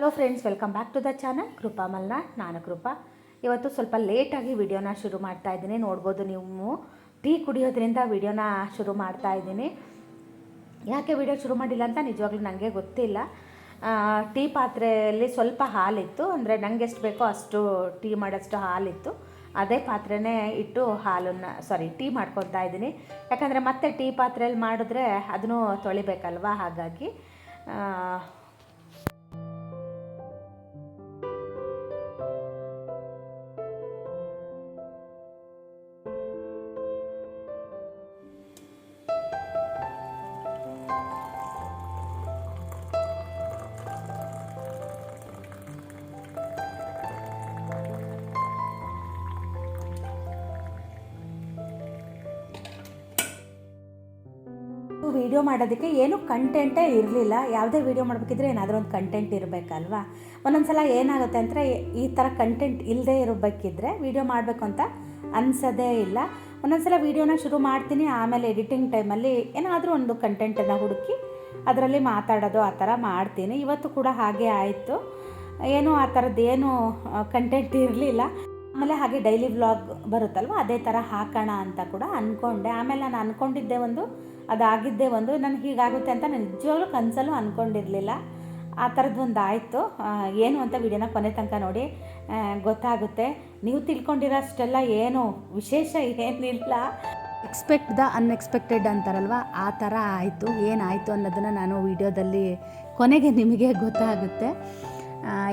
Hello friends welcome back to the channel Kripa ಮಲ್ನಾ ನಾನು ಕೃಪಾ ಇವತ್ತು ಸ್ವಲ್ಪ ಲೇಟಾಗಿ ವಿಡಿಯೋನ ಶುರು ಮಾಡ್ತಾ ಇದ್ದೀನಿ. ನೋಡ್ಬೋದು ನೀವು. ಟೀ ಕುಡಿಯೋದ್ರಿಂದ ವಿಡಿಯೋನ ಶುರು ಮಾಡ್ತಾ ಇದ್ದೀನಿ. ಯಾಕೆ ವಿಡಿಯೋ ಶುರು ಮಾಡಿಲ್ಲ ಅಂತ ನಿಜವಾಗ್ಲೂ ನನಗೆ ಗೊತ್ತಿಲ್ಲ. ಟೀ ಪಾತ್ರೆಯಲ್ಲಿ ಸ್ವಲ್ಪ ಹಾಲಿತ್ತು. ಅಂದರೆ ನನಗೆ ಎಷ್ಟು ಬೇಕೋ ಅಷ್ಟು ಟೀ ಮಾಡೋಷ್ಟು ಹಾಲಿತ್ತು. ಅದೇ ಪಾತ್ರೆನೇ ಇಟ್ಟು ಹಾಲನ್ನು ಸಾರಿ ಟೀ ಮಾಡ್ಕೊತಾ ಇದ್ದೀನಿ. ಯಾಕಂದರೆ ಮತ್ತೆ ಟೀ ಪಾತ್ರೆಯಲ್ಲಿ ಮಾಡಿದ್ರೆ ಅದನ್ನು ತೊಳಿಬೇಕಲ್ವ ಹಾಗಾಗಿ. ಮಾಡೋದಕ್ಕೆ ಏನು ಕಂಟೆಂಟೇ ಇರಲಿಲ್ಲ. ಯಾವುದೇ ವೀಡಿಯೋ ಮಾಡಬೇಕಿದ್ರೆ ಏನಾದರೂ ಒಂದು ಕಂಟೆಂಟ್ ಇರಬೇಕಲ್ವಾ? ಒಂದೊಂದು ಸಲ ಏನಾಗುತ್ತೆ ಅಂದರೆ ಈ ಥರ ಕಂಟೆಂಟ್ ಇಲ್ಲದೆ ಇರಬೇಕಿದ್ರೆ ವೀಡಿಯೋ ಮಾಡಬೇಕು ಅಂತ ಅನ್ಸೋದೇ ಇಲ್ಲ. ಒಂದೊಂದು ಸಲ ವೀಡಿಯೋನ ಶುರು ಮಾಡ್ತೀನಿ, ಆಮೇಲೆ ಎಡಿಟಿಂಗ್ ಟೈಮಲ್ಲಿ ಏನಾದರೂ ಒಂದು ಕಂಟೆಂಟನ್ನು ಹುಡುಕಿ ಅದರಲ್ಲಿ ಮಾತಾಡೋದು, ಆ ಥರ ಮಾಡ್ತೀನಿ. ಇವತ್ತು ಕೂಡ ಹಾಗೆ ಆಯಿತು. ಏನೂ ಆ ಥರದ್ದು ಏನು ಕಂಟೆಂಟ್ ಇರಲಿಲ್ಲ. ಆಮೇಲೆ ಹಾಗೆ ಡೈಲಿ ವ್ಲಾಗ್ ಬರುತ್ತಲ್ವ, ಅದೇ ಥರ ಹಾಕೋಣ ಅಂತ ಕೂಡ ಅಂದ್ಕೊಂಡೆ ಆಮೇಲೆ ನಾನು ಅಂದ್ಕೊಂಡಿದ್ದೆ ಒಂದು ಅದಾಗಿದ್ದೇ ಒಂದು ನನಗೆ ಹೀಗಾಗುತ್ತೆ ಅಂತ ನಾನು ನಿಜವಾಗ್ಲೂ ಕನಸಲ್ಲೂ ಅಂದ್ಕೊಂಡಿರಲಿಲ್ಲ ಆ ಥರದ್ದು ಒಂದು ಆಯಿತು ಏನು ಅಂತ ವಿಡಿಯೋನ ಕೊನೆ ತನಕ ನೋಡಿ. ಗೊತ್ತಾಗುತ್ತೆ. ನೀವು ತಿಳ್ಕೊಂಡಿರೋಷ್ಟೆಲ್ಲ ಏನು ವಿಶೇಷ ಏನಿಲ್ಲ. ಎಕ್ಸ್ಪೆಕ್ಟ್ ದ ಅನ್ಎಕ್ಸ್ಪೆಕ್ಟೆಡ್ ಅಂತಾರಲ್ವ? ಆ ಥರ ಆಯಿತು. ಏನಾಯಿತು ಅನ್ನೋದನ್ನು ನಾನು ವಿಡಿಯೋದಲ್ಲಿ ಕೊನೆಗೆ ನಿಮಗೆ ಗೊತ್ತಾಗುತ್ತೆ.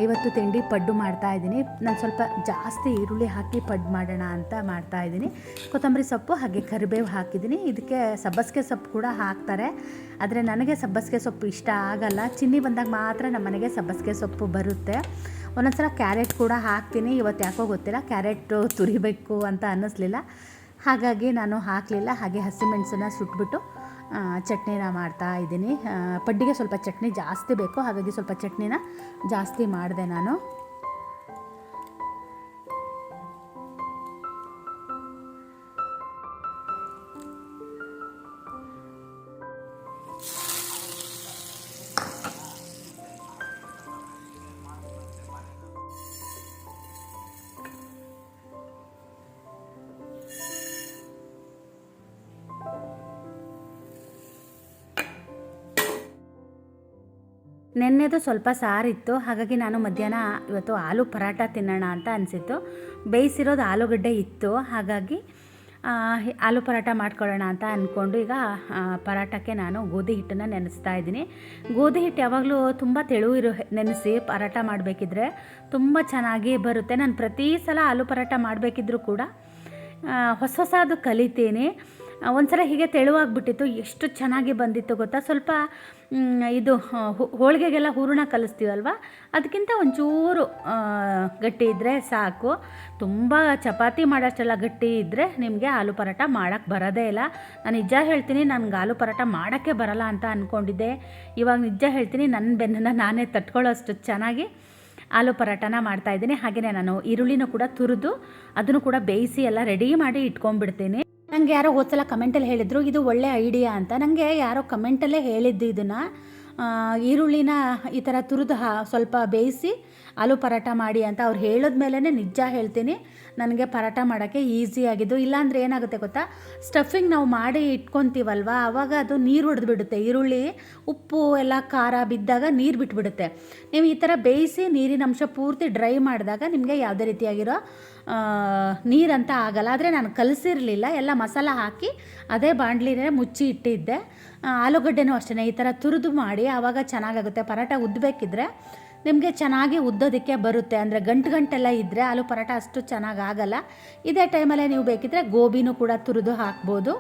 ಇವತ್ತು ತಿಂಡಿ ಪಡ್ಡು ಮಾಡ್ತಾ ಇದ್ದೀನಿ. ನಾನು ಸ್ವಲ್ಪ ಜಾಸ್ತಿ ಈರುಳ್ಳಿ ಹಾಕಿ ಪಡ್ಡು ಮಾಡೋಣ ಅಂತ ಮಾಡ್ತಾ ಇದ್ದೀನಿ. ಕೊತ್ತಂಬರಿ ಸೊಪ್ಪು, ಹಾಗೆ ಕರಿಬೇವು ಹಾಕಿದ್ದೀನಿ. ಇದಕ್ಕೆ ಸಬ್ಬಸಿಗೆ ಸೊಪ್ಪು ಕೂಡ ಹಾಕ್ತಾರೆ. ಆದರೆ ನನಗೆ ಸಬ್ಬಸಿಗೆ ಸೊಪ್ಪು ಇಷ್ಟ ಆಗಲ್ಲ. ಚಿನ್ನಿ ಬಂದಾಗ ಮಾತ್ರ ನಮ್ಮ ಮನೆಗೆ ಸಬ್ಬಸಿಗೆ ಸೊಪ್ಪು ಬರುತ್ತೆ. ಒಂದೊಂದ್ಸಲ ಕ್ಯಾರೆಟ್ ಕೂಡ ಹಾಕ್ತೀನಿ. ಇವತ್ತು ಯಾಕೋ ಗೊತ್ತಿಲ್ಲ. ಕ್ಯಾರೆಟು ತುರಿಬೇಕು ಅಂತ ಅನ್ನಿಸ್ಲಿಲ್ಲ. ಹಾಗಾಗಿ ನಾನು ಹಾಕಲಿಲ್ಲ. ಹಾಗೆ ಹಸಿಮೆಣಸನ್ನ ಸುಟ್ಬಿಟ್ಟು ಚಟ್ನಿನ ಮಾಡ್ತಾ ಇದ್ದೀನಿ. ಪಡ್ಡಿಗೆ ಸ್ವಲ್ಪ ಚಟ್ನಿ ಜಾಸ್ತಿ ಬೇಕು. ಹಾಗಾಗಿ ಸ್ವಲ್ಪ ಚಟ್ನಿನ ಜಾಸ್ತಿ ಮಾಡಿದೆ ನಾನು. ನೆನ್ನೆದು ಸ್ವಲ್ಪ ಸಾರಿತ್ತು. ಹಾಗಾಗಿ ನಾನು ಮಧ್ಯಾಹ್ನ ಇವತ್ತು ಆಲೂ ಪರಾಟ ತಿನ್ನೋಣ ಅಂತ ಅನಿಸಿತ್ತು. ಬೇಯಿಸಿರೋದು ಆಲೂಗಡ್ಡೆ ಇತ್ತು. ಹಾಗಾಗಿ ಆಲೂ ಪರಾಟ ಮಾಡ್ಕೊಳ್ಳೋಣ ಅಂತ ಅಂದ್ಕೊಂಡು ಈಗ ಪರಾಟಕ್ಕೆ ನಾನು ಗೋಧಿ ಹಿಟ್ಟನ್ನು ನೆನೆಸ್ತಾ ಇದ್ದೀನಿ. ಗೋಧಿ ಹಿಟ್ಟು ಯಾವಾಗಲೂ ತುಂಬ ತೆಳು ಇರೋ, ನೆನೆಸಿ ಪರಾಟ ಮಾಡಬೇಕಿದ್ರೆ ತುಂಬ ಚೆನ್ನಾಗಿ ಬರುತ್ತೆ. ನಾನು ಪ್ರತಿ ಸಲ ಆಲೂ ಪರಾಟ ಮಾಡಬೇಕಿದ್ರೂ ಕೂಡ ಹೊಸ ಹೊಸದು ಕಲಿತೀನಿ. ಆ, ಒಂದ್ಸಲ ಹೀಗೆ ತೆಳುವಾಗ್ಬಿಟ್ಟಿತ್ತು. ಎಷ್ಟು ಚೆನ್ನಾಗಿ ಬಂದಿತ್ತು ಗೊತ್ತಾ? ಸ್ವಲ್ಪ ಇದು ಹೋಳಿಗೆಗೆಲ್ಲ ಹೂರಣ ಕಲಿಸ್ತೀವಲ್ವ? ಅದಕ್ಕಿಂತ ಒಂಚೂರು ಗಟ್ಟಿ ಇದ್ದರೆ ಸಾಕು. ತುಂಬ ಚಪಾತಿ ಮಾಡೋಷ್ಟೆಲ್ಲ ಗಟ್ಟಿ ಇದ್ದರೆ ನಿಮಗೆ ಆಲೂ ಪರೋಟ ಮಾಡೋಕ್ಕೆ ಬರೋದೇ ಇಲ್ಲ. ನಾನು ನಿಜ ಹೇಳ್ತೀನಿ ನನಗೆ ಆಲೂ ಪರೋಟ ಮಾಡೋಕ್ಕೆ ಬರಲ್ಲ ಅಂತ ಅಂದ್ಕೊಂಡಿದ್ದೆ ಇವಾಗ ನಿಜ ಹೇಳ್ತೀನಿ ನನ್ನ ಬೆನ್ನನ್ನು ನಾನೇ ತಟ್ಕೊಳ್ಳೋಷ್ಟು ಚೆನ್ನಾಗಿ ಆಲೂ ಪರೋಟನ ಮಾಡ್ತಾ ಇದ್ದೀನಿ. ಹಾಗೆಯೇ ನಾನು ಈರುಳ್ಳಿನೂ ಕೂಡ ತುರಿದು ಅದನ್ನು ಕೂಡ ಬೇಯಿಸಿ ಎಲ್ಲ ರೆಡಿ ಮಾಡಿ ಇಟ್ಕೊಂಡ್ಬಿಡ್ತೀನಿ. ನನಗೆ ಯಾರೋ ಹೋದ್ಸಲ ಕಮೆಂಟಲ್ಲಿ ಹೇಳಿದರು ಇದು ಒಳ್ಳೆ ಐಡಿಯಾ ಅಂತ. ನನಗೆ ಯಾರೋ ಕಮೆಂಟಲ್ಲೇ ಹೇಳಿದ್ದು ಇದನ್ನು. ಈರುಳ್ಳಿನ ಈ ಥರ ತುರಿದು ಹಾ, ಸ್ವಲ್ಪ ಬೇಯಿಸಿ ಆಲೂ ಪರಾಟ ಮಾಡಿ ಅಂತ ಅವ್ರು ಹೇಳಿದ್ಮೇಲೆ ನಿಜ ಹೇಳ್ತೀನಿ. ನನಗೆ ಪರಾಟ ಮಾಡೋಕ್ಕೆ ಈಸಿ ಆಗಿದ್ದು, ಇಲ್ಲಾಂದರೆ ಏನಾಗುತ್ತೆ ಗೊತ್ತಾ? ಸ್ಟಫಿಂಗ್ ನಾವು ಮಾಡಿ ಇಟ್ಕೊತೀವಲ್ವ? ಆವಾಗ ಅದು ನೀರು ಹೊಡೆದ್ಬಿಡುತ್ತೆ ಈರುಳ್ಳಿ, ಉಪ್ಪು, ಎಲ್ಲ ಖಾರ ಬಿದ್ದಾಗ ನೀರು ಬಿಟ್ಬಿಡುತ್ತೆ. ನೀವು ಈ ಥರ ಬೇಯಿಸಿ ನೀರಿನ ಅಂಶ ಪೂರ್ತಿ ಡ್ರೈ ಮಾಡಿದಾಗ ನಿಮಗೆ ಯಾವುದೇ ರೀತಿಯಾಗಿರೋ ನೀರಂತ ಆಗಲ್ಲ. ಆದರೆ ನಾನು ಕಲಸಿರಲಿಲ್ಲ. ಎಲ್ಲ ಮಸಾಲ ಹಾಕಿ, ಅದೇ ಬಾಂಡ್ಲಿನೇ ಮುಚ್ಚಿ ಇಟ್ಟಿದ್ದೆ. ಆಲೂಗಡ್ಡೆನೂ ಅಷ್ಟೇ ಈ ಥರ ತುರಿದು ಮಾಡಿ ಆವಾಗ ಚೆನ್ನಾಗಾಗುತ್ತೆ. ಪರೋಟ ಉದ್ದಬೇಕಿದ್ರೆ ನಿಮಗೆ ಚೆನ್ನಾಗಿ ಉದ್ದೋದಕ್ಕೆ ಬರುತ್ತೆ. ಅಂದರೆ ಗಂಟು ಗಂಟೆಲ್ಲ ಇದ್ದರೆ ಆಲೂ ಪರೋಟ ಅಷ್ಟು ಚೆನ್ನಾಗಿ ಆಗಲ್ಲ ಇದೇ ಟೈಮಲ್ಲೇ ನೀವು ಬೇಕಿದ್ರೆ ಗೋಬಿನೂ ಕೂಡ ತುರಿದು ಹಾಕ್ಬೋದು.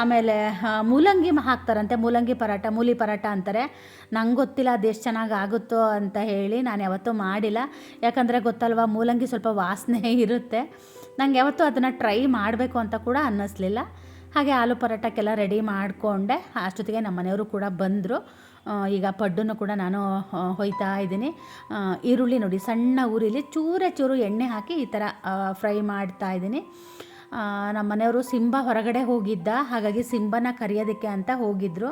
ಆಮೇಲೆ ಮೂಲಂಗಿ ಹಾಕ್ತಾರಂತೆ. ಮೂಲಂಗಿ ಪರೋಟ ಮೂಲಿ ಪರೋಟ ಅಂತಾರೆ. ನಂಗೆ ಗೊತ್ತಿಲ್ಲ ಅದು ಎಷ್ಟು ಚೆನ್ನಾಗಿ ಆಗುತ್ತೋ ಅಂತ ಹೇಳಿ ನಾನು ಯಾವತ್ತೂ ಮಾಡಿಲ್ಲ. ಯಾಕಂದರೆ ಗೊತ್ತಲ್ವ, ಮೂಲಂಗಿ ಸ್ವಲ್ಪ ವಾಸನೆ ಇರುತ್ತೆ. ನಂಗೆ ಯಾವತ್ತೂ ಅದನ್ನು ಟ್ರೈ ಮಾಡಬೇಕು ಅಂತ ಕೂಡ ಅನ್ನಿಸ್ಲಿಲ್ಲ. ಹಾಗೆ ಆಲೂ ಪರೋಟಕ್ಕೆಲ್ಲ ರೆಡಿ ಮಾಡಿಕೊಂಡೆ. ಅಷ್ಟೊತ್ತಿಗೆ ನಮ್ಮ ಮನೆಯವರು ಕೂಡ ಬಂದರು. ಈಗ ಪಡ್ಡನ್ನು ಕೂಡ ನಾನು ಹೊಯ್ತಾ ಇದ್ದೀನಿ. ಈರುಳ್ಳಿ ನೋಡಿ, ಸಣ್ಣ ಊರಿಲಿ ಚೂರೆ ಚೂರು ಎಣ್ಣೆ ಹಾಕಿ ಈ ಥರ ಫ್ರೈ ಮಾಡ್ತಾ ಇದ್ದೀನಿ. ನಮ್ಮ ಮನೆಯವರು ಸಿಂಬ ಹೊರಗಡೆ ಹೋಗಿದ್ದ. ಹಾಗಾಗಿ ಸಿಂಬನ ಕರೆಯೋದಕ್ಕೆ ಅಂತ ಹೋಗಿದ್ದರು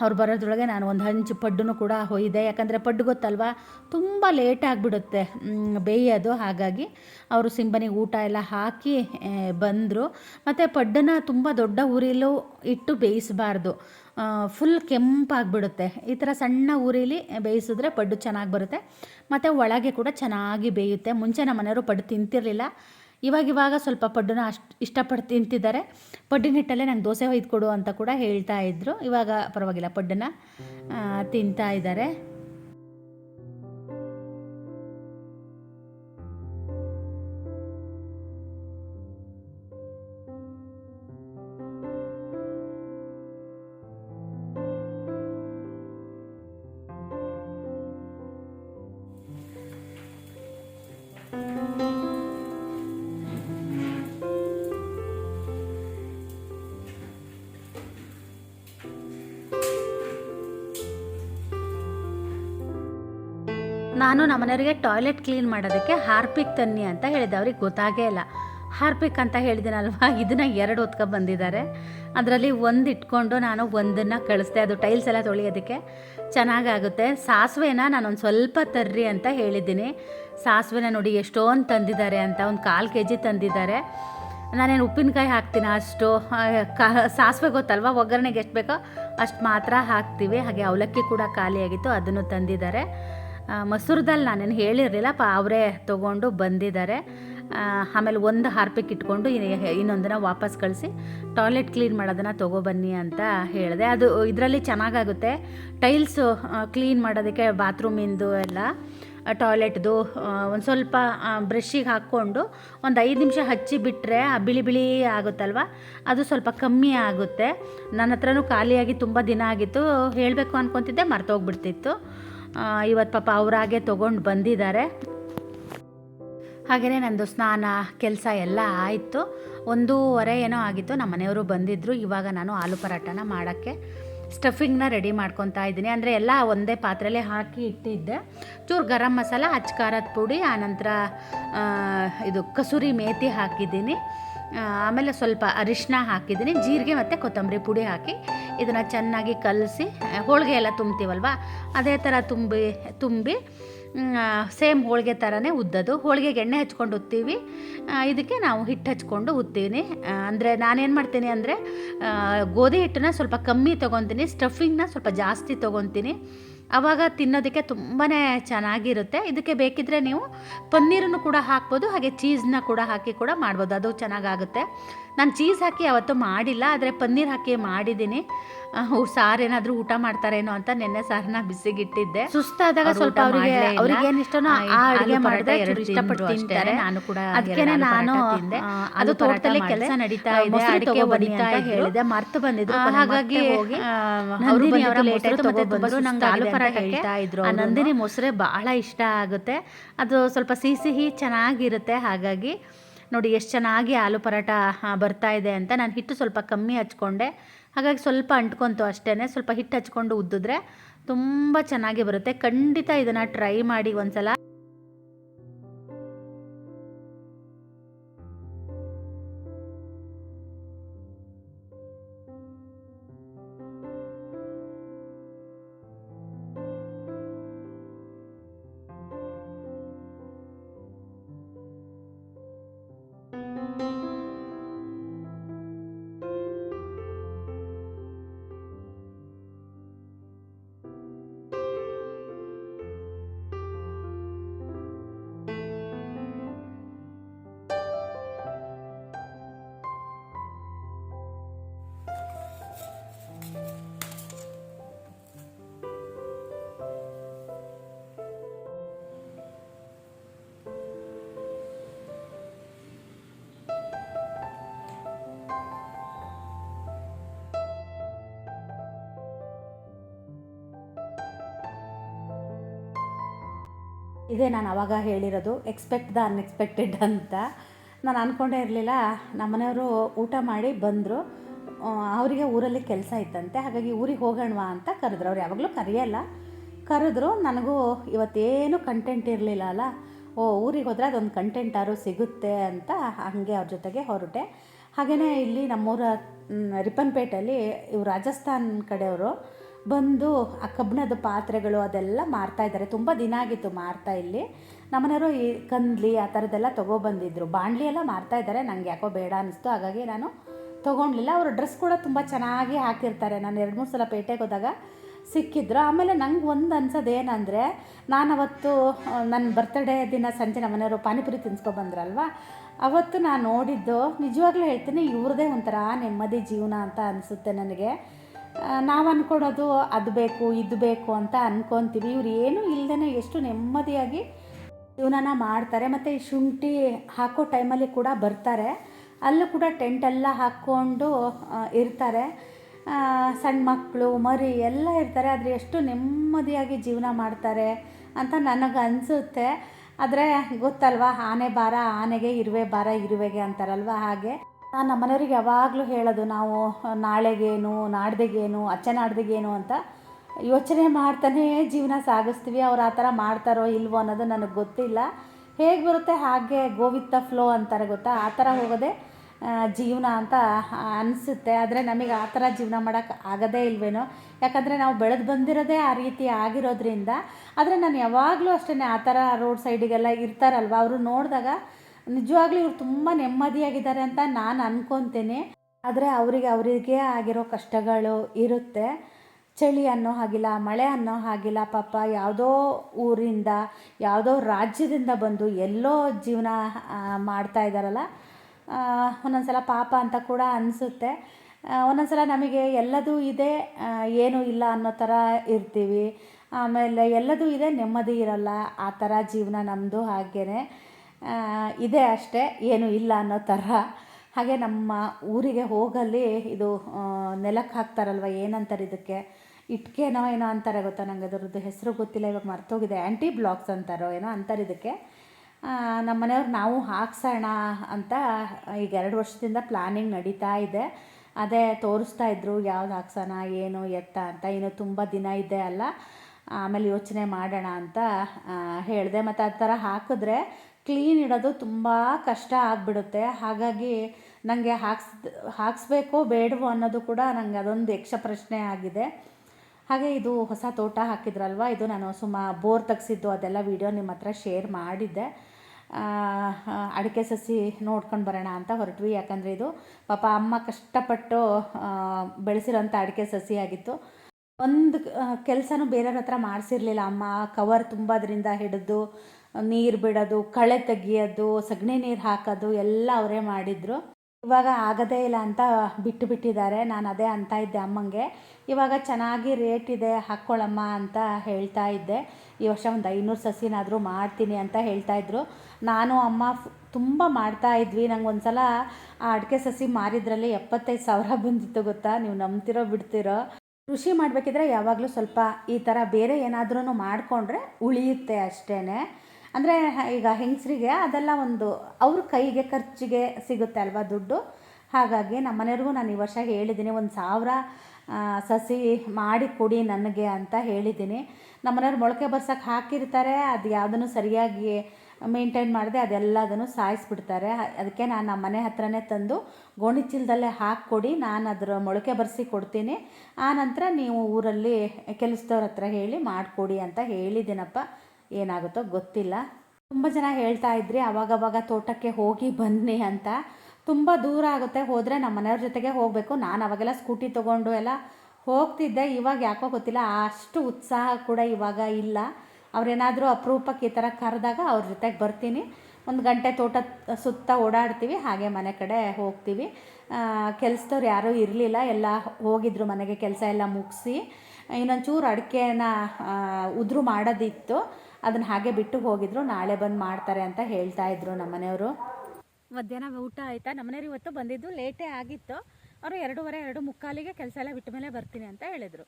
ಅವ್ರು ಬರೋದ್ರೊಳಗೆ ನಾನು ಒಂದು ಹಂಚು ಪಡ್ಡು ಕೂಡ ಹೊಯ್ದೆ ಯಾಕಂದರೆ ಪಡ್ಡು ಗೊತ್ತಲ್ವಾ? ತುಂಬ ಲೇಟ್ ಆಗಿಬಿಡುತ್ತೆ. ಬೇಯೋದು. ಹಾಗಾಗಿ ಅವರು ಸಿಂಬನಿಗೆ ಊಟ ಎಲ್ಲ ಹಾಕಿ ಬಂದರು. ಮತ್ತು ಪಡ್ಡನ್ನು ತುಂಬ ದೊಡ್ಡ ಉರಿಲು ಇಟ್ಟು ಬೇಯಿಸಬಾರ್ದು. ಫುಲ್ ಕೆಂಪಾಗಿಬಿಡುತ್ತೆ. ಈ ಥರ ಸಣ್ಣ ಉರಿಲಿ ಬೇಯಿಸಿದ್ರೆ ಪಡ್ಡು ಚೆನ್ನಾಗಿ ಬರುತ್ತೆ. ಮತ್ತು ಒಳಗೆ ಕೂಡ ಚೆನ್ನಾಗಿ ಬೇಯುತ್ತೆ. ಮುಂಚೆ ನಮ್ಮ ಮನೆಯವರು ಪಡ್ಡು ತಿಂತಿರಲಿಲ್ಲ. ಇವಾಗ ಇವಾಗ ಸ್ವಲ್ಪ ಪಡ್ಡುನ ಅಷ್ಟು ಇಷ್ಟಪಟ್ಟು ತಿಂತಿದ್ದಾರೆ. ಪಡ್ಡಿನ ಹಿಟ್ಟಲ್ಲೇ ನಂಗೆ ದೋಸೆ ಹೊಯ್ದು ಕೊಡು ಅಂತ ಕೂಡ ಹೇಳ್ತಾ ಇದ್ರು. ಇವಾಗ ಪರವಾಗಿಲ್ಲ ಪಡ್ಡನ್ನ ತಿಂತಾ ಇದ್ದಾರೆ. ನಾನು ನಮ್ಮನೆಯವರಿಗೆ ಟಾಯ್ಲೆಟ್ ಕ್ಲೀನ್ ಮಾಡೋದಕ್ಕೆ ಹಾರ್ಪಿಕ್ ತನ್ನಿ ಅಂತ ಹೇಳಿದೆ. ಅವ್ರಿಗೆ ಗೊತ್ತಾಗೇ ಇಲ್ಲ. ಹಾರ್ಪಿಕ್ ಅಂತ ಹೇಳಿದ್ದೀನಲ್ವಾ ಇದನ್ನು ಎರಡು ಹೊತ್ಕೊಂಡು ಬಂದಿದ್ದಾರೆ. ಅದರಲ್ಲಿ ಒಂದು ಇಟ್ಕೊಂಡು ನಾನು ಒಂದನ್ನು ಕಳಿಸ್ದೆ. ಅದು ಟೈಲ್ಸ್ ಎಲ್ಲ ತೊಳೆಯೋದಕ್ಕೆ ಚೆನ್ನಾಗಾಗುತ್ತೆ. ಸಾಸಿವೆನ ನಾನೊಂದು ಸ್ವಲ್ಪ ತರ್ರಿ ಅಂತ ಹೇಳಿದ್ದೀನಿ. ಸಾಸಿವೆನ ನೋಡಿ ಎಷ್ಟೊಂದು ತಂದಿದ್ದಾರೆ ಅಂತ, ಒಂದು ಕಾಲು ಕೆ ಜಿ ತಂದಿದ್ದಾರೆ. ನಾನೇನು ಉಪ್ಪಿನಕಾಯಿ ಹಾಕ್ತೀನಿ ಅಷ್ಟು? ಕ, ಸಾಸಿವೆ ಗೊತ್ತಲ್ವ? ಒಗ್ಗರಣೆಗೆ ಎಷ್ಟು ಬೇಕೋ ಅಷ್ಟು ಮಾತ್ರ ಹಾಕ್ತೀವಿ. ಹಾಗೆ ಅವಲಕ್ಕಿ ಕೂಡ ಖಾಲಿಯಾಗಿತ್ತು, ಅದನ್ನು ತಂದಿದ್ದಾರೆ. ಮಸೂರ್ ದಾಲ್ ನಾನೇನು ಹೇಳಿರಲಿಲ್ಲ, ಪ ಅವರೇ ತೊಗೊಂಡು ಬಂದಿದ್ದಾರೆ. ಆಮೇಲೆ ಒಂದು ಹಾರ್ಪಿಕ್ ಇಟ್ಕೊಂಡು ಇನ್ನೊಂದನ್ನು ವಾಪಸ್ ಕಳಿಸಿ, ಟಾಯ್ಲೆಟ್ ಕ್ಲೀನ್ ಮಾಡೋದನ್ನು ತೊಗೊಬನ್ನಿ ಅಂತ ಹೇಳಿದೆ. ಅದು ಇದರಲ್ಲಿ ಚೆನ್ನಾಗಾಗುತ್ತೆ. ಟೈಲ್ಸು ಕ್ಲೀನ್ ಮಾಡೋದಕ್ಕೆ ಬಾತ್ರೂಮಿಂದು ಎಲ್ಲ ಟಾಯ್ಲೆಟ್ದು ಒಂದು ಸ್ವಲ್ಪ ಬ್ರಷಿಗೆ ಹಾಕ್ಕೊಂಡು ಒಂದು ಐದು ನಿಮಿಷ ಹಚ್ಚಿ ಬಿಟ್ಟರೆ ಆ ಬಿಳಿ ಬಿಳಿ ಆಗುತ್ತಲ್ವ? ಅದು ಸ್ವಲ್ಪ ಕಮ್ಮಿ ಆಗುತ್ತೆ. ನನ್ನ ಹತ್ರನೂ ಖಾಲಿಯಾಗಿ ತುಂಬ ದಿನ ಆಗಿತ್ತು. ಹೇಳಬೇಕು ಅಂದ್ಕೊತಿದ್ದೆ ಮರ್ತೋಗ್ಬಿಡ್ತಿತ್ತು. ಇವತ್ತು ಪಾಪ ಅವರಾಗೆ ತೊಗೊಂಡು ಬಂದಿದ್ದಾರೆ ಹಾಗೆಯೇ ನಂದು ಸ್ನಾನ, ಕೆಲಸ ಎಲ್ಲ ಆಯಿತು. ಒಂದೂವರೆ ಏನೋ ಆಗಿತ್ತು ನಮ್ಮ ಮನೆಯವರು ಬಂದಿದ್ದರು ಇವಾಗ ನಾನು ಆಲೂ ಪರಾಟನ ಮಾಡೋಕ್ಕೆ ಸ್ಟಫಿಂಗ್ನ ರೆಡಿ ಮಾಡ್ಕೊತಾ ಇದ್ದೀನಿ. ಅಂದರೆ ಎಲ್ಲ ಒಂದೇ ಪಾತ್ರೆಯಲ್ಲೇ ಹಾಕಿ ಇಟ್ಟಿದ್ದೆ. ಚೂರು ಗರಂ ಮಸಾಲ, ಅಚ್ಚ ಖಾರದ ಪುಡಿ, ಆನಂತರ ಇದು ಕಸೂರಿ ಮೇತಿ ಹಾಕಿದ್ದೀನಿ. ಆಮೇಲೆ ಸ್ವಲ್ಪ ಅರಿಶಿನ ಹಾಕಿದ್ದೀನಿ, ಜೀರಿಗೆ ಮತ್ತು ಕೊತ್ತಂಬರಿ ಪುಡಿ ಹಾಕಿ ಇದನ್ನು ಚೆನ್ನಾಗಿ ಕಲಸಿ ಹೋಳಿಗೆ ಎಲ್ಲ ತುಂಬ್ತೀವಲ್ವ? ಅದೇ ಥರ ತುಂಬಿ ತುಂಬಿ ಸೇಮ್ ಹೋಳಿಗೆ ಥರನೇ ಉದ್ದದು ಹೋಳಿಗೆಗೆ ಎಣ್ಣೆ ಹಚ್ಕೊಂಡು ಉತ್ತೀವಿ ಇದಕ್ಕೆ ನಾವು ಹಿಟ್ಟು ಹಚ್ಕೊಂಡು ಉತ್ತೀನಿ ಅಂದರೆ ನಾನೇನು ಮಾಡ್ತೀನಿ ಅಂದರೆ ಗೋಧಿ ಹಿಟ್ಟನ್ನ ಸ್ವಲ್ಪ ಕಮ್ಮಿ ತೊಗೊತೀನಿ ಸ್ಟಫಿಂಗ್ನ ಸ್ವಲ್ಪ ಜಾಸ್ತಿ ತೊಗೊತೀನಿ. ಆವಾಗ ತಿನ್ನೋದಕ್ಕೆ ತುಂಬಾ ಚೆನ್ನಾಗಿರುತ್ತೆ. ಇದಕ್ಕೆ ಬೇಕಿದ್ರೆ ನೀವು ಪನ್ನೀರನ್ನು ಕೂಡ ಹಾಕ್ಬೋದು, ಹಾಗೆ ಚೀಸ್ನ ಕೂಡ ಹಾಕಿ ಕೂಡ ಮಾಡ್ಬೋದು. ಅದು ಚೆನ್ನಾಗಾಗುತ್ತೆ. ನಾನು ಚೀಸ್ ಹಾಕಿ ಯಾವತ್ತೂ ಮಾಡಿಲ್ಲ, ಆದರೆ ಪನ್ನೀರ್ ಹಾಕಿ ಮಾಡಿದ್ದೀನಿ. ಸಾರು ಏನಾದ್ರು ಊಟ ಮಾಡ್ತಾರೇನೋ ಅಂತ ನೆನ್ನೆ ಸಾರ್ನ ಬಿಸಿಗಿಟ್ಟಿದ್ದೆ. ಸುಸ್ತಾದಾಗ ಸ್ವಲ್ಪ ಅವರಿಗೆ ಅವ್ರಿಗೆ ಏನು ಇಷ್ಟನೋ ಆ, ಅಡುಗೆ ಮಾಡಿದ್ರೆ ಎರಡು ಇಷ್ಟಪಟ್ಟು ತಿಂತಾರೆ. ನಾನು ಕೂಡ ಅದಕ್ಕೆ ನಾನು ಅದು ತೋಟದಲ್ಲಿ ಕೆಲಸ ನಡೀತಾ ಇದೆ ಅಡಿಕೆ ಅಂತ ಹೇಳಿದೆ. ಮರ್ತು ಬಂದಿದ್ರು ಹಾಗಾಗಿ, ಹೋಗಿ. ನಂದಿನಿ ಅವರ ಮತ್ತೆ. ಬಂದ್ರು ನಂಗೆ ಆಲೂ ಸುಸ್ತಾಗಿದೆ ಹೇಳ್ತಾ ಇದ್ರು ನಂದಿನಿ ಮೊಸರೆ ಬಹಳ ಇಷ್ಟ ಆಗುತ್ತೆ. ಅದು ಸ್ವಲ್ಪ ಸಿಹಿ ಸಿಹಿ ಚೆನ್ನಾಗಿರುತ್ತೆ. ಹಾಗಾಗಿ ನೋಡಿ ಎಷ್ಟು ಚೆನ್ನಾಗಿ ಆಲೂ ಪರಾಟ ಬರ್ತಾ ಇದೆ ಅಂತ ನಾನು ಹಿಟ್ಟು ಸ್ವಲ್ಪ ಕಮ್ಮಿ ಹಚ್ಕೊಂಡೆ. ಹಾಗಾಗಿ ಸ್ವಲ್ಪ ಅಂಟ್ಕೊಂತು ಅಷ್ಟೇ ಸ್ವಲ್ಪ ಹಿಟ್ಟು ಹಚ್ಕೊಂಡು ಉದ್ದಿದ್ರೆ ತುಂಬ ಚೆನ್ನಾಗಿ ಬರುತ್ತೆ. ಖಂಡಿತ ಇದನ್ನು ಟ್ರೈ ಮಾಡಿ ಒಂದ್ಸಲ. ಇದೇ, ನಾನು ಅವಾಗ ಹೇಳಿರೋದು ಎಕ್ಸ್ಪೆಕ್ಟ್ ದ ಅನ್ಎಕ್ಸ್ಪೆಕ್ಟೆಡ್ ಅಂತ. ನಾನು ಅಂದ್ಕೊಂಡೇ ಇರಲಿಲ್ಲ ನಮ್ಮನೆಯವರು ಊಟ ಮಾಡಿ ಬಂದರು. ಅವರಿಗೆ ಊರಲ್ಲಿ ಕೆಲಸ ಇತ್ತಂತೆ, ಹಾಗಾಗಿ ಊರಿಗೆ ಹೋಗೋಣವಾ ಅಂತ ಕರೆದ್ರು. ಅವ್ರು ಯಾವಾಗಲೂ ಕರೆಯಲ್ಲ. ಕರೆದ್ರು, ನನಗೂ ಇವತ್ತೇನು ಕಂಟೆಂಟ್ ಇರಲಿಲ್ಲ ಅಲ್ಲ. ಓ, ಊರಿಗೆ ಹೋದರೆ ಅದೊಂದು ಕಂಟೆಂಟ್ ಯಾರು ಸಿಗುತ್ತೆ ಅಂತ ಹಾಗೆ ಅವ್ರ ಜೊತೆಗೆ ಹೊರಟೆ. ಹಾಗೆಯೇ ಇಲ್ಲಿ ನಮ್ಮೂರ ರಿಪ್ಪನ್ಪೇಟೆಯಲ್ಲಿ ಇವ್ರು ರಾಜಸ್ಥಾನ್ ಕಡೆಯವರು. ಬಂದು ಆ ಕಬ್ಬಿಣದ ಪಾತ್ರೆಗಳು ಅದೆಲ್ಲ ಮಾರ್ತಾ ಇದ್ದಾರೆ. ತುಂಬ ದಿನ ಆಗಿತ್ತು ಮಾರ್ತಾ ಇಲ್ಲಿ. ನಮ್ಮನೆಯವರು ಈ ಕಂದ್ಲಿ ಆ ಥರದ್ದೆಲ್ಲ ತೊಗೊಬಂದಿದ್ರು. ಬಾಣಲಿ ಎಲ್ಲ ಮಾರ್ತಾ ಇದ್ದಾರೆ. ನಂಗೆ ಯಾಕೋ ಬೇಡ ಅನ್ನಿಸ್ತು ಹಾಗಾಗಿ ನಾನು ತೊಗೊಂಡ್ಲಿಲ್ಲ. ಅವರು ಡ್ರೆಸ್ ಕೂಡ ತುಂಬ ಚೆನ್ನಾಗಿ ಹಾಕಿರ್ತಾರೆ. ನಾನು ಎರಡು ಮೂರು ಸಲ ಪೇಟೆಗೆ ಹೋದಾಗ ಸಿಕ್ಕಿದ್ರು. ಆಮೇಲೆ ನಂಗೆ ಒಂದು ಅನ್ಸೋದು ಏನಂದರೆ ನಾನು ಅವತ್ತು ನನ್ನ ಬರ್ತಡೇ ದಿನ ಸಂಜೆ ನಮ್ಮ ಮನೆಯವರು ಪಾನಿಪುರಿ ತಿನ್ಸ್ಕೊಬಂದ್ರಲ್ವ ಅವತ್ತು ನಾನು ನೋಡಿದ್ದು, ನಿಜವಾಗ್ಲೂ ಹೇಳ್ತೀನಿ ಇವ್ರದೇ ಒಂಥರ ನೆಮ್ಮದಿ ಜೀವನ ಅಂತ ಅನಿಸುತ್ತೆ ನನಗೆ. ನಾವು ಅಂದ್ಕೊಳೋದು ಅದು ಬೇಕು, ಇದು ಬೇಕು ಅಂತ ಅಂದ್ಕೊತೀವಿ ಇವ್ರು ಏನೂ ಇಲ್ಲದೇ ಎಷ್ಟು ನೆಮ್ಮದಿಯಾಗಿ ಜೀವನನ ಮಾಡ್ತಾರೆ. ಮತ್ತು ಶುಂಠಿ ಹಾಕೋ ಟೈಮಲ್ಲಿ ಕೂಡ ಬರ್ತಾರೆ. ಅಲ್ಲೂ ಕೂಡ ಟೆಂಟೆಲ್ಲ ಹಾಕ್ಕೊಂಡು ಇರ್ತಾರೆ. ಸಣ್ಣ ಮಕ್ಕಳು ಮರಿ ಎಲ್ಲ ಇರ್ತಾರೆ. ಆದರೆ ಎಷ್ಟು ನೆಮ್ಮದಿಯಾಗಿ ಜೀವನ ಮಾಡ್ತಾರೆ ಅಂತ ನನಗೆ ಅನಿಸುತ್ತೆ ಆದರೆ ಗೊತ್ತಲ್ವಾ, ಆನೆ ಬಾರ ಆನೆಗೆ, ಇರುವೆ ಬಾರ ಇರುವೆಗೆ ಅಂತಾರಲ್ವ ಹಾಗೆ. ನಾನು ನಮ್ಮ ಮನೆಯವ್ರಿಗೆ ಯಾವಾಗಲೂ ಹೇಳೋದು, ನಾವು ನಾಳೆಗೇನು, ನಾಡ್ದಿಗೇನು ಅಚ್ಚೆ ನಾಡ್ದಿಗೇನು ಅಂತ ಯೋಚನೆ ಮಾಡ್ತಾನೇ ಜೀವನ ಸಾಗಿಸ್ತೀವಿ. ಅವ್ರು ಆ ಥರ ಮಾಡ್ತಾರೋ ಇಲ್ವೋ ಅನ್ನೋದು ನನಗೆ ಗೊತ್ತಿಲ್ಲ. ಹೇಗೆ ಬರುತ್ತೆ? ಹಾಗೆ ಗೋವಿತ್ತ ಫ್ಲೋ ಅಂತಾರೆ ಗೊತ್ತಾ? ಆ ಥರ ಹೋಗೋದೇ ಜೀವನ ಅಂತ ಅನಿಸುತ್ತೆ. ಆದರೆ ನಮಗೆ ಆ ಥರ ಜೀವನ ಮಾಡೋಕ್ಕೆ ಆಗೋದೇ ಇಲ್ವೇನೋ? ಯಾಕಂದರೆ ನಾವು ಬೆಳೆದು ಬಂದಿರೋದೇ ಆ ರೀತಿ ಆಗಿರೋದ್ರಿಂದ. ಆದರೆ ನಾನು ಯಾವಾಗಲೂ ಅಷ್ಟೇ ಆ ಥರ ರೋಡ್ ಸೈಡಿಗೆಲ್ಲ ಇರ್ತಾರಲ್ವ? ಅವರು ನೋಡಿದಾಗ ನಿಜವಾಗ್ಲೂ ಇವ್ರು ತುಂಬ ನೆಮ್ಮದಿಯಾಗಿದ್ದಾರೆ ಅಂತ ನಾನು ಅನ್ಕೊತೀನಿ. ಆದರೆ ಅವರಿಗೆ ಅವರಿಗೆ ಆಗಿರೋ ಕಷ್ಟಗಳು ಇರುತ್ತೆ. ಚಳಿ ಅನ್ನೋ ಹಾಗಿಲ್ಲ, ಮಳೆ ಅನ್ನೋ ಹಾಗಿಲ್ಲ, ಪಾಪ ಯಾವುದೋ ಊರಿಂದ, ಯಾವುದೋ ರಾಜ್ಯದಿಂದ ಬಂದು ಎಲ್ಲೋ ಜೀವನ ಮಾಡ್ತಾ ಇದ್ದಾರಲ್ಲ ಒಂದೊಂದ್ಸಲ ಪಾಪ ಅಂತ ಕೂಡ ಅನಿಸುತ್ತೆ. ಒಂದೊಂದ್ಸಲ ನಮಗೆ ಎಲ್ಲದೂ ಇದೆ ಏನೂ ಇಲ್ಲ ಅನ್ನೋ ಥರ ಇರ್ತೀವಿ. ಆಮೇಲೆ ಎಲ್ಲದೂ ಇದೆ, ನೆಮ್ಮದಿ ಇರಲ್ಲ, ಆ ಥರ ಜೀವನ ನಮ್ಮದು ಹಾಗೇ ಇದೆ ಅಷ್ಟೇ, ಏನೂ ಇಲ್ಲ ಅನ್ನೋ ಥರ ಹಾಗೆ ನಮ್ಮ ಊರಿಗೆ ಹೋಗಲ್ಲಿ ಇದು ನೆಲಕ್ಕೆ ಹಾಕ್ತಾರಲ್ವ, ಏನಂತಾರೆ ಇದಕ್ಕೆ? ಇಟ್ಕೇನೋ ಏನೋ ಅಂತಾರೆ ಗೊತ್ತಾ ನಂಗೆ, ಅದರದ್ದು ಹೆಸರು ಗೊತ್ತಿಲ್ಲ, ಇವಾಗ ಮರ್ತೋಗಿದೆ. ಆ್ಯಂಟಿ ಬ್ಲಾಕ್ಸ್ ಅಂತಾರೋ, ಏನೋ ಅಂತಾರೆ ಇದಕ್ಕೆ. ನಮ್ಮ ಮನೆಯವ್ರು ನಾವು ಹಾಕ್ಸೋಣ ಅಂತ ಈಗ ಎರಡು ವರ್ಷದಿಂದ ಪ್ಲಾನಿಂಗ್ ನಡೀತಾ ಇದೆ. ಅದೇ ತೋರಿಸ್ತಾ ಇದ್ರು, ಯಾವ್ದು ಹಾಕ್ಸೋಣ, ಏನು, ಎತ್ತ ಅಂತ. ಇನ್ನು ತುಂಬ ದಿನ ಇದೆ ಅಲ್ಲ, ಆಮೇಲೆ ಯೋಚನೆ ಮಾಡೋಣ ಅಂತ ಹೇಳಿದೆ. ಮತ್ತು ಆ ಥರ ಹಾಕಿದ್ರೆ ಕ್ಲೀನ್ ಇಡೋದು ತುಂಬ ಕಷ್ಟ ಆಗಿಬಿಡುತ್ತೆ. ಹಾಗಾಗಿ ನನಗೆ ಹಾಕ್ಸ್ ಹಾಕ್ಸ್ಬೇಕೋ ಬೇಡವೋ ಅನ್ನೋದು ಕೂಡ ನನಗೆ ಅದೊಂದು ಯಕ್ಷ ಪ್ರಶ್ನೆ ಆಗಿದೆ. ಹಾಗೆ ಇದು ಹೊಸ ತೋಟ ಹಾಕಿದ್ರಲ್ವ? ಇದು ನಾನು ಸುಮ್ಮ ಬೋರ್ ತೆಗ್ಸಿದ್ದು ಅದೆಲ್ಲ ವೀಡಿಯೋ ನಿಮ್ಮ ಹತ್ರ ಶೇರ್ ಮಾಡಿದ್ದೆ. ಅಡಿಕೆ ಸಸಿ ನೋಡ್ಕೊಂಡು ಬರೋಣ ಅಂತ ಹೊರಟ್ವಿ. ಯಾಕಂದರೆ ಇದು ಪಾಪ ಅಮ್ಮ ಕಷ್ಟಪಟ್ಟು ಬೆಳೆಸಿರೋಂಥ ಅಡಿಕೆ ಸಸಿ ಆಗಿತ್ತು. ಒಂದು ಕೆಲಸನೂ ಬೇರೆಯವ್ರ ಹತ್ರ ಮಾಡಿಸಿರ್ಲಿಲ್ಲ ಅಮ್ಮ. ಕವರ್ ತುಂಬೋದ್ರಿಂದ ಹಿಡಿದು ನೀರು ಬಿಡೋದು, ಕಳೆ ತೆಗಿಯೋದು, ಸಗಣಿ ನೀರು ಹಾಕೋದು ಎಲ್ಲ ಅವರೇ ಮಾಡಿದರು. ಇವಾಗ ಆಗೋದೇ ಇಲ್ಲ ಅಂತ ಬಿಟ್ಟು ಬಿಟ್ಟಿದ್ದಾರೆ. ನಾನು ಅದೇ ಅಂತ ಇದ್ದೆ ಅಮ್ಮಂಗೆ. ಇವಾಗ ಚೆನ್ನಾಗಿ ರೇಟ್ ಇದೆ ಹಾಕ್ಕೊಳ್ಳಮ್ಮ ಅಂತ ಹೇಳ್ತಾ ಇದ್ದೆ. ಈ ವರ್ಷ ಒಂದು ಐನೂರು ಸಸಿನಾದರೂ ಮಾಡ್ತೀನಿ ಅಂತ ಹೇಳ್ತಾ ಇದ್ರು. ನಾನು, ಅಮ್ಮ ತುಂಬ ಮಾಡ್ತಾ ಇದ್ವಿ. ನಂಗೆ ಒಂದು ಸಲ ಆ ಅಡಿಕೆ ಸಸಿ ಮಾರಿದ್ರಲ್ಲಿ ಎಪ್ಪತ್ತೈದು ಸಾವಿರ ಬಂದಿತ್ತು ಗೊತ್ತಾ? ನೀವು ನಂಬ್ತಿರೋ ಬಿಡ್ತಿರೋ. ಕೃಷಿ ಮಾಡಬೇಕಿದ್ರೆ ಯಾವಾಗಲೂ ಸ್ವಲ್ಪ ಈ ಥರ ಬೇರೆ ಏನಾದ್ರೂ ಮಾಡಿಕೊಂಡ್ರೆ ಉಳಿಯುತ್ತೆ ಅಷ್ಟೇ ಅಂದರೆ ಈಗ ಹೆಂಗಸ್ರಿಗೆ ಅದೆಲ್ಲ ಒಂದು ಅವ್ರ ಕೈಗೆ ಖರ್ಚಿಗೆ ಸಿಗುತ್ತೆ ಅಲ್ವಾ ದುಡ್ಡು? ಹಾಗಾಗಿ ನಮ್ಮ ಮನೆಯವ್ರಿಗೂ ನಾನು ಈ ವರ್ಷ ಹೇಳಿದ್ದೀನಿ, ಒಂದು ಸಾವಿರ ಸಸಿ ಮಾಡಿ ಕೊಡಿ ನನಗೆ ಅಂತ ಹೇಳಿದ್ದೀನಿ. ನಮ್ಮ ಮನೆಯವ್ರು ಮೊಳಕೆ ಬರ್ಸಕ್ಕೆ ಹಾಕಿರ್ತಾರೆ, ಅದು ಯಾವುದನ್ನು ಸರಿಯಾಗಿ ಮೇಂಟೈನ್ ಮಾಡದೆ ಅದೆಲ್ಲದನ್ನು ಸಾಯಿಸ್ಬಿಡ್ತಾರೆ. ಅದಕ್ಕೆ ನಾನು ನಮ್ಮ ಮನೆ ಹತ್ರನೇ ತಂದು ಗೋಣಿಚೀಲದಲ್ಲೇ ಹಾಕ್ಕೊಡಿ, ನಾನು ಅದರ ಮೊಳಕೆ ಬರೆಸಿ ಕೊಡ್ತೀನಿ. ಆ ನಂತರ ನೀವು ಊರಲ್ಲಿ ಕೆಲಸದವ್ರ ಹತ್ರ ಹೇಳಿ ಮಾಡಿಕೊಡಿ ಅಂತ ಹೇಳಿದ್ದೀನಪ್ಪ. ಏನಾಗುತ್ತೋ ಗೊತ್ತಿಲ್ಲ. ತುಂಬ ಜನ ಹೇಳ್ತಾ ಇದ್ರಿ, ಅವಾಗವಾಗ ತೋಟಕ್ಕೆ ಹೋಗಿ ಬನ್ನಿ ಅಂತ. ತುಂಬ ದೂರ ಆಗುತ್ತೆ, ಹೋದರೆ ನಮ್ಮ ಮನೆಯವ್ರ ಜೊತೆಗೆ ಹೋಗಬೇಕು. ನಾನು ಅವಾಗೆಲ್ಲ ಸ್ಕೂಟಿ ತೊಗೊಂಡು ಎಲ್ಲ ಹೋಗ್ತಿದ್ದೆ, ಇವಾಗ ಯಾಕೋ ಗೊತ್ತಿಲ್ಲ. ಅಷ್ಟು ಉತ್ಸಾಹ ಕೂಡ ಇವಾಗ ಇಲ್ಲ. ಅವ್ರೇನಾದರೂ ಅಪರೂಪಕ್ಕೆ ಈ ಥರ ಕರೆದಾಗ ಅವ್ರ ಜೊತೆಗೆ ಬರ್ತೀನಿ. ಒಂದು ಗಂಟೆ ತೋಟ ಸುತ್ತ ಓಡಾಡ್ತೀವಿ, ಹಾಗೆ ಮನೆ ಕಡೆ ಹೋಗ್ತೀವಿ. ಕೆಲಸದವ್ರು ಯಾರೂ ಇರಲಿಲ್ಲ, ಎಲ್ಲ ಹೋಗಿದ್ರು ಮನೆಗೆ, ಕೆಲಸ ಎಲ್ಲ ಮುಗಿಸಿ. ಇನ್ನೊಂಚೂರು ಅಡಿಕೆನ ಉದುರು ಮಾಡೋದಿತ್ತು. ಅದನ್ನು ಹಾಗೆ ಬಿಟ್ಟು ಹೋಗಿದ್ರು, ನಾಳೆ ಬಂದು ಮಾಡ್ತಾರೆ ಅಂತ ಹೇಳ್ತಾ ಇದ್ರು ನಮ್ಮನೆಯವರು. ಮಧ್ಯಾಹ್ನ ಊಟ ಆಯಿತಾ? ನಮ್ಮನೆಯವ್ರು ಇವತ್ತು ಬಂದಿದ್ದು ಲೇಟೇ ಆಗಿತ್ತು. ಅವರು ಎರಡೂವರೆ, ಎರಡು ಮುಕ್ಕಾಲಿಗೆ ಕೆಲಸ ಎಲ್ಲ ಬಿಟ್ಟ ಮೇಲೆ ಬರ್ತೀನಿ ಅಂತ ಹೇಳಿದರು.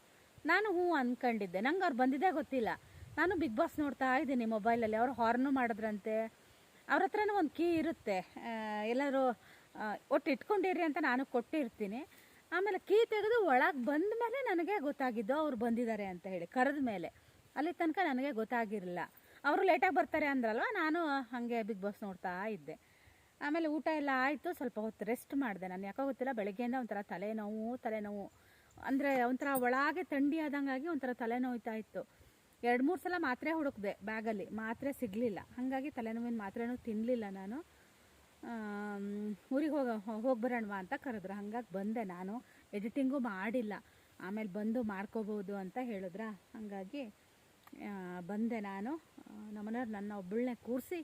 ನಾನು ಹ್ಞೂ ಅಂದ್ಕೊಂಡಿದ್ದೆ ನಂಗೆ ಅವ್ರು ಬಂದಿದ್ದೇ ಗೊತ್ತಿಲ್ಲ. ನಾನು ಬಿಗ್ ಬಾಸ್ ನೋಡ್ತಾ ಇದ್ದೀನಿ ಮೊಬೈಲಲ್ಲಿ. ಅವರು ಹಾರ್ನು ಮಾಡಿದ್ರಂತೆ. ಅವ್ರ ಹತ್ರನೂ ಒಂದು ಕೀ ಇರುತ್ತೆ. ಎಲ್ಲರೂ ಒಟ್ಟು ಇಟ್ಕೊಂಡಿರಿ ಅಂತ ನಾನು ಕೊಟ್ಟಿರ್ತೀನಿ. ಆಮೇಲೆ ಕೀ ತೆಗೆದು ಒಳಗೆ ಬಂದ ಮೇಲೆ ನನಗೆ ಗೊತ್ತಾಗಿದ್ದು ಅವ್ರು ಬಂದಿದ್ದಾರೆ ಅಂತ ಹೇಳಿ ಕರೆದ ಮೇಲೆ ಅಲ್ಲಿ ತನಕ ನನಗೆ ಗೊತ್ತಾಗಿರಲಿಲ್ಲ. ಅವರು ಲೇಟಾಗಿ ಬರ್ತಾರೆ ಅಂದ್ರಲ್ವ? ನಾನು ಹಾಗೆ ಬಿಗ್ ಬಾಸ್ ನೋಡ್ತಾ ಇದ್ದೆ. ಆಮೇಲೆ ಊಟ ಎಲ್ಲ ಆಯಿತು, ಸ್ವಲ್ಪ ಹೊತ್ತು ರೆಸ್ಟ್ ಮಾಡಿದೆ ನಾನು. ಯಾಕೋ ಗೊತ್ತಿಲ್ಲ, ಬೆಳಗ್ಗೆಯಿಂದ ಒಂಥರ ತಲೆನೋವು ತಲೆನೋವು. ಅಂದರೆ ಒಂಥರ ಒಳಗೆ ಥಂಡಿ ಆದಂಗಾಗಿ ಒಂಥರ ತಲೆನೋಯ್ತಾ ಇತ್ತು. ಎರಡು, ಮೂರು ಸಲ ಮಾತ್ರೆ ಹುಡುಕಿದೆ ಬ್ಯಾಗಲ್ಲಿ ಮಾತ್ರೆ ಸಿಗಲಿಲ್ಲ. ಹಾಗಾಗಿ ತಲೆನೋವಿನ ಮಾತ್ರೆನೂ ತಿನ್ನಲಿಲ್ಲ ನಾನು. ಊರಿಗೆ ಹೋಗ, ಹೋಗಿ ಬರೋಣವಾ ಅಂತ ಕರೆದ್ರು. ಹಂಗಾಗಿ ಬಂದೆ ನಾನು. ಎಡಿಟಿಂಗು ಮಾಡಿಲ್ಲ. ಆಮೇಲೆ ಬಂದು ಮಾಡ್ಕೋಬೋದು ಅಂತ ಹೇಳಿದ್ರ? ಹಾಗಾಗಿ ಬಂದೆ ನಾನು. ನಮ್ಮನೆಯವ್ರು ನನ್ನ ಒಬ್ಬಳನ್ನೇ ಕೂರಿಸಿ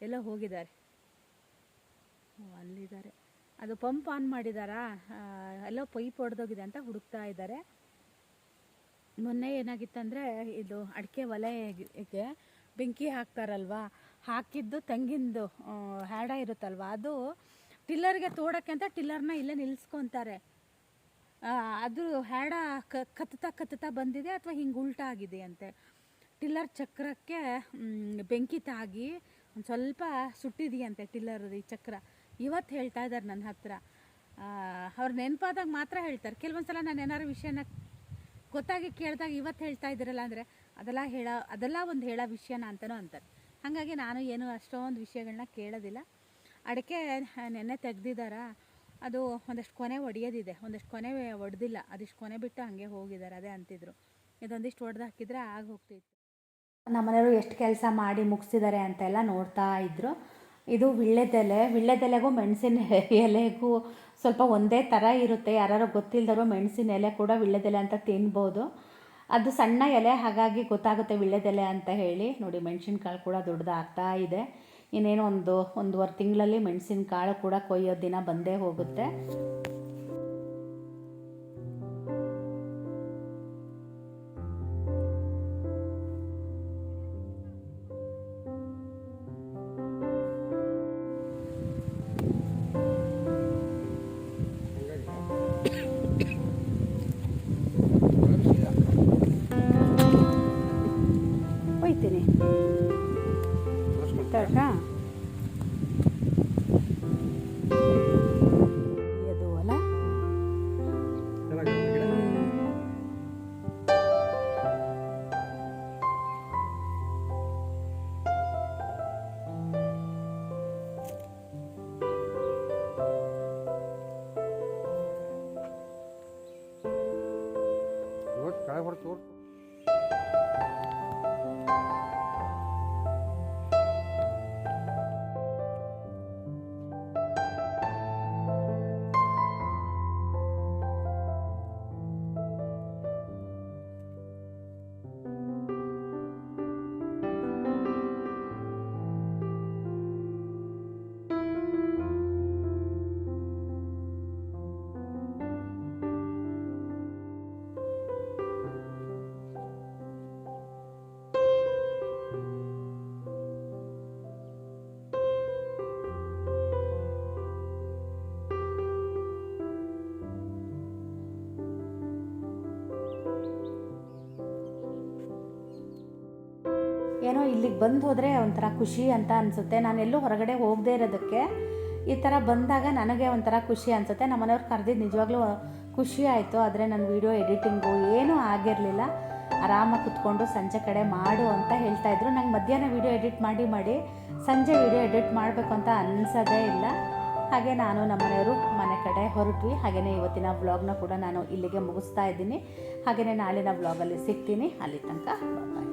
ಎಲ್ಲ ಹೋಗಿದ್ದಾರೆ. ಅಲ್ಲಿದ್ದಾರೆ. ಅದು ಪಂಪ್ ಆನ್ ಮಾಡಿದಾರಾ? ಎಲ್ಲ ಪೈಪ್ ಹೊಡೆದೋಗಿದೆ ಅಂತ ಹುಡುಕ್ತಾ ಇದ್ದಾರೆ. ಮೊನ್ನೆ ಏನಾಗಿತ್ತಂದರೆ ಇದು ಅಡಿಕೆ ಒಲೆಗೆ ಬೆಂಕಿ ಹಾಕ್ತಾರಲ್ವಾ? ಹಾಕಿದ್ದು ತೆಂಗಿಂದು ಹ್ಯಾಡ ಇರುತ್ತಲ್ವ? ಅದು ಟಿಲ್ಲರ್ಗೆ ತೋಡಕ್ಕೆ ಅಂತ ಟಿಲ್ಲರ್ನ ಇಲ್ಲೇ ನಿಲ್ಲಿಸ್ಕೊತಾರೆ ಅದು ಹ್ಯಾಡ ಕತ್ತುತ್ತಾ ಕತ್ತುತ್ತಾ ಬಂದಿದೆ ಅಥವಾ ಹಿಂಗೆ ಉಲ್ಟಾ ಆಗಿದೆ ಅಂತೆ? ಟಿಲ್ಲರ್ ಚಕ್ರಕ್ಕೆ ಬೆಂಕಿ ತಾಗಿ ಒಂದು ಸ್ವಲ್ಪ ಸುಟ್ಟಿದೆಯಂತೆ ಟಿಲ್ಲರ್ ಈ ಚಕ್ರ. ಇವತ್ತು ಹೇಳ್ತಾ ಇದ್ದಾರೆ ನನ್ನ ಹತ್ರ. ಅವ್ರು ನೆನಪಾದಾಗ ಮಾತ್ರ ಹೇಳ್ತಾರೆ. ಕೆಲವೊಂದು ಸಲ ನಾನು ಏನಾದ್ರು ವಿಷಯನ ಗೊತ್ತಾಗಿ ಕೇಳಿದಾಗ ಇವತ್ತು ಹೇಳ್ತಾ ಇದ್ದೀರಲ್ಲ ಅಂದರೆ ಅದೆಲ್ಲ ಹೇಳ, ಅದೆಲ್ಲ ಒಂದು ಹೇಳೋ ವಿಷಯನ ಅಂತಲೂ ಅಂತಾರೆ. ಹಾಗಾಗಿ ನಾನು ಏನು ಅಷ್ಟೊಂದು ವಿಷಯಗಳನ್ನ ಕೇಳೋದಿಲ್ಲ. ಅಡಿಕೆ ನೆನ್ನೆ ತೆಗ್ದಿದ್ದಾರ ಅದು ಒಂದಷ್ಟು ಕೊನೆ ಒಡೆಯೋದಿದೆ. ಒಂದಷ್ಟು ಕೊನೆ ಒಡೆದಿಲ್ಲ. ಅದಿಷ್ಟು ಕೊನೆ ಬಿಟ್ಟು ಹಾಗೆ ಹೋಗಿದ್ದಾರೆ ಅದೇ ಅಂತಿದ್ರು. ಇದೊಂದಿಷ್ಟು ಒಡೆದು ಹಾಕಿದರೆ ಆಗ ಹೋಗ್ತಿತ್ತು ನಮ್ಮನೆಯವರು ಎಷ್ಟು ಕೆಲಸ ಮಾಡಿ ಮುಗಿಸಿದ್ದಾರೆ ಅಂತೆಲ್ಲ ನೋಡ್ತಾ ಇದ್ದರು ಇದು ವಿಳ್ಳೆದೆಲೆ ವಿಳ್ಳೆದೆಲೆಗೂ ಮೆಣಸಿನ ಎಲೆಗೂ ಸ್ವಲ್ಪ ಒಂದೇ ಥರ ಇರುತ್ತೆ. ಯಾರು ಗೊತ್ತಿಲ್ಲದವರು ಮೆಣಸಿನ ಎಲೆ ಕೂಡ ವಿಳ್ಳೆದೆಲೆ ಅಂತ ತಿನ್ಬೋದು. ಅದು ಸಣ್ಣ ಎಲೆ, ಹಾಗಾಗಿ ಗೊತ್ತಾಗುತ್ತೆ ವಿಳ್ಳೆದೆಲೆ ಅಂತ ಹೇಳಿ. ನೋಡಿ, ಮೆಣಸಿನ್ಕಾಳು ಕೂಡ ದೊಡ್ಡದಾಗ್ತಾ ಇದೆ. ಇನ್ನೇನು ಒಂದು, ಒಂದೂವರೆ ತಿಂಗಳಲ್ಲಿ ಮೆಣಸಿನಕಾಳು ಕೂಡ ಕೊಯ್ಯೋ ದಿನ ಬಂದೇ ಹೋಗುತ್ತೆ. ಏನೋ ಇಲ್ಲಿಗೆ ಬಂದು ಹೋದರೆ ಒಂಥರ ಖುಷಿ ಅಂತ ಅನಿಸುತ್ತೆ. ನಾನೆಲ್ಲೂ ಹೊರಗಡೆ ಹೋಗದೇ ಇರೋದಕ್ಕೆ ಈ ಥರ ಬಂದಾಗ ನನಗೆ ಒಂಥರ ಖುಷಿ ಅನಿಸುತ್ತೆ. ನಮ್ಮ ಮನೆಯವ್ರು ಕರೆದಿದ್ದು ನಿಜವಾಗ್ಲೂ ಖುಷಿ ಆಯಿತು. ಆದರೆ ನನ್ನ ವೀಡಿಯೋ ಎಡಿಟಿಂಗು ಏನೂ ಆಗಿರಲಿಲ್ಲ. ಆರಾಮಾಗಿ ಕುತ್ಕೊಂಡು ಸಂಜೆ ಕಡೆ ಮಾಡು ಅಂತ ಹೇಳ್ತಾ ಇದ್ರು. ನಂಗೆ ಮಧ್ಯಾಹ್ನ ವೀಡಿಯೋ ಎಡಿಟ್ ಮಾಡಿ ಮಾಡಿ ಸಂಜೆ ವೀಡಿಯೋ ಎಡಿಟ್ ಮಾಡಬೇಕು ಅಂತ ಅನಿಸೋದೇ ಇಲ್ಲ. ಹಾಗೆ ನಾನು ನಮ್ಮನೆಯವರು ಮನೆ ಕಡೆ ಹೊರಟ್ವಿ. ಹಾಗೆಯೇ ಇವತ್ತಿನ ವ್ಲಾಗ್ನ ಕೂಡ ನಾನು ಇಲ್ಲಿಗೆ ಮುಗಿಸ್ತಾ ಇದ್ದೀನಿ. ಹಾಗೆಯೇ ನಾಳಿನ ವ್ಲಾಗಲ್ಲಿ ಸಿಗ್ತೀನಿ. ಅಲ್ಲಿ ತನಕ ಬಾಯ್